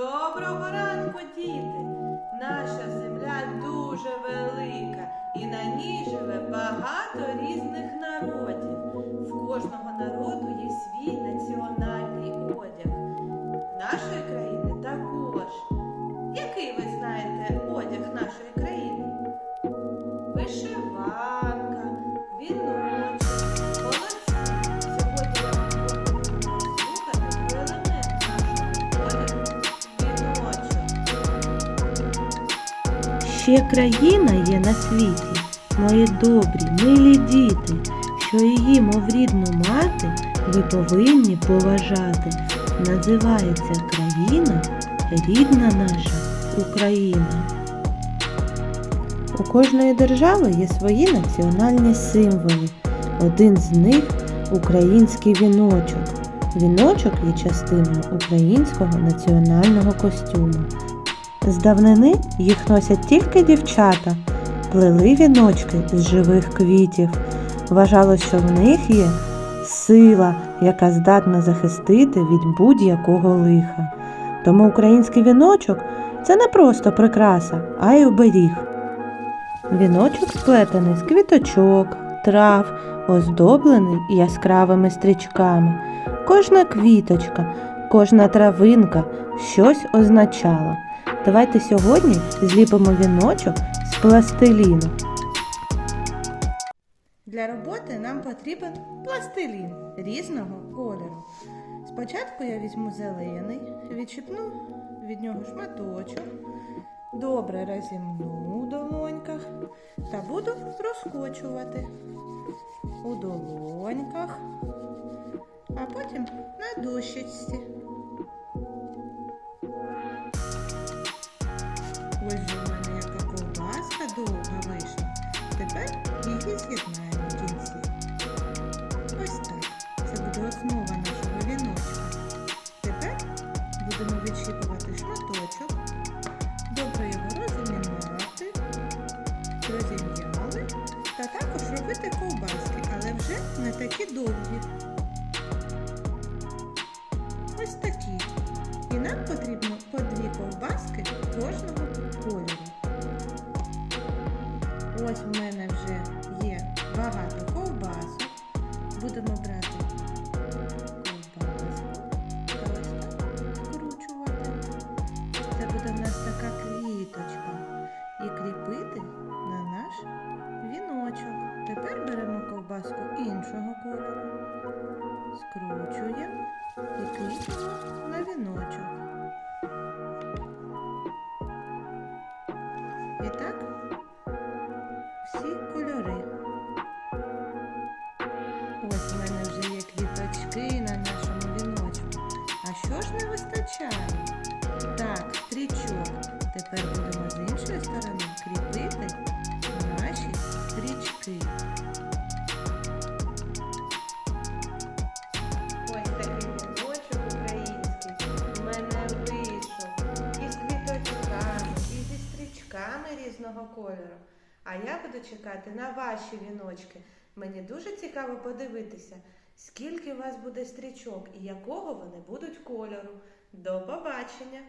Доброго ранку, діти! Наша земля дуже велика, і на ній живе багато різних народів. В кожного народу є свій національний одяг. Нашої країни також. Який ви знаєте одяг нашої країни? Вишиванка, віночок, Ще країна є на світі, мої добрі, милі діти, що її, мов рідну мати, ви повинні поважати. Називається країна рідна наша Україна. У кожної держави є свої національні символи. Один з них український віночок. Віночок є частиною українського національного костюму. З давнини їх носять тільки дівчата, плели віночки з живих квітів. Вважалось, що в них є сила, яка здатна захистити від будь-якого лиха. Тому український віночок це не просто прикраса, а й оберіг. Віночок сплетений з квіточок, трав, оздоблений яскравими стрічками. Кожна квіточка, кожна травинка щось означала. Давайте сьогодні зліпимо віночок з пластиліну. Для роботи нам потрібен пластилін різного кольору. Спочатку я візьму зелений, відчіпну від нього шматочок, добре розімну у долоньках та буду розкочувати у долоньках, а потім на дощечці. Ось в мене яка ковбаска довга вийшла. Тепер її з'єднаємо в кінці. Ось так. Це буде основа нашого віночка. Тепер будемо відщіпувати шматочок. Добре його розім'яти, розім'яли. Та також робити ковбаски, але вже не такі довгі. Ось такі. І нам потрібно Ось в мене вже є багато ковбасок. Будемо брати ковбаску ось так скручувати. Це буде в нас така квіточка. І кріпити на наш віночок. Тепер беремо ковбаску іншого кольору, скручуємо і кріпимо на віночок. Всі кольори. Ось в мене вже є квіточки на нашому віночку. А що ж не вистачає? Так, стрічок. Тепер будемо з іншої сторони кріпити наші стрічки. Різного кольору. А я буду чекати на ваші віночки. Мені дуже цікаво подивитися, скільки у вас буде стрічок і якого вони будуть кольору. До побачення!